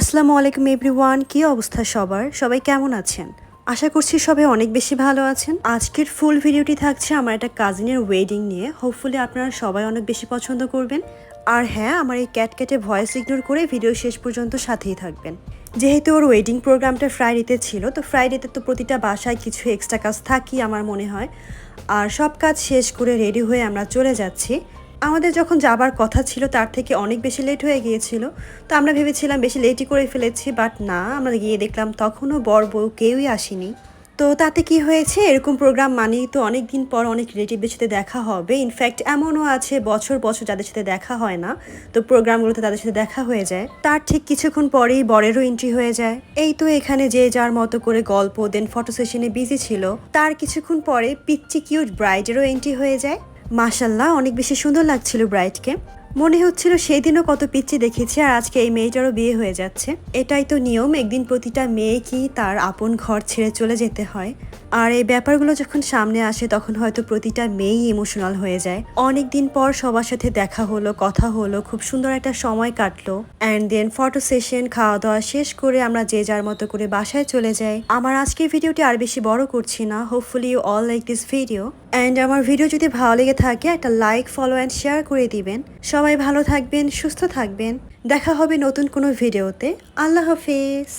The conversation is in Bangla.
আসসালামু আলাইকুম এভরিওয়ান, কি অবস্থা সবার? সবাই কেমন আছেন? আশা করছি সবাই অনেক বেশি ভালো আছেন। আজকের ফুল ভিডিওটি থাকছে আমার একটা কাজিনের ওয়েডিং নিয়ে। হোপফুলি আপনারা সবাই অনেক বেশি পছন্দ করবেন। আর হ্যাঁ আমার এই ক্যাট ক্যাটে ভয়েস ইগনোর করে ভিডিও শেষ পর্যন্ত সাথেই থাকবেন। যেহেতু ওর ওয়েডিং প্রোগ্রামটা ফ্রাইডেতে ছিল, তো ফ্রাইডেতে তো প্রতিটা বাসায় কিছু এক্সট্রা কাজ থাকি আমার মনে হয়। আর সব কাজ শেষ করে রেডি হয়ে আমরা চলে যাচ্ছি। আমাদের যখন যাবার কথা ছিল, তার থেকে অনেক বেশি লেট হয়ে গিয়েছিল। তো আমরা ভেবেছিলাম বেশি লেটই করে ফেলেছি বাট না, আমরা গিয়ে দেখলাম তখনও বর বউ কেউই আসেনি। তো তাতে কি হয়েছে? এরকম প্রোগ্রাম মানেই তো অনেক দিন পর অনেক রিলেটিভদের সাথে দেখা হবে। ইনফ্যাক্ট এমনও আছে, বছর বছর যাদের সাথে দেখা হয় না, তো প্রোগ্রামগুলোতে তাদের সাথে দেখা হয়ে যায়। তার ঠিক কিছুক্ষণ পরেই বরেরও এন্ট্রি হয়ে যায়। এই তো এখানে যে যার মতো করে গল্প দেন ফটো সেশনে বিজি ছিল। তার কিছুক্ষণ পরে পিচ্চি কিউট ব্রাইডেরও এন্ট্রি হয়ে যায়। মাশাল্লাহ, অনেক বেশি সুন্দর লাগছিল ব্রাইডকে মনে হচ্ছিল সেই দিনও কত পিচ্ছি দেখেছি আর আজকে এই মেয়েটারও বিয়ে হয়ে যাচ্ছে। এটাই তো নিয়ম, একদিন প্রতিটা মেয়ে কি তার আপন ঘর ছেড়ে চলে যেতে হয়। আর এই ব্যাপারগুলো যখন সামনে আসে, তখন হয়তো প্রতিটা মেয়েই ইমোশনাল হয়ে যায়। অনেক দিন পর সবার সাথে দেখা হলো, কথা হলো, খুব সুন্দর একটা সময় কাটলো। অ্যান্ড দেন ফটো সেশন খাওয়া দাওয়া শেষ করে আমরা যে যার মতো করে বাসায় চলে যাই। আমার আজকের ভিডিওটি আর বেশি বড় করছি না। Hopefully you all like this video and আমার ভিডিও যদি ভালো লেগে থাকে, একটা লাইক ফলো অ্যান্ড শেয়ার করে দিবেন। সবাই ভালো থাকবেন, সুস্থ থাকবেন। দেখা হবে নতুন কোনো ভিডিওতে আল্লাহ হাফিজ।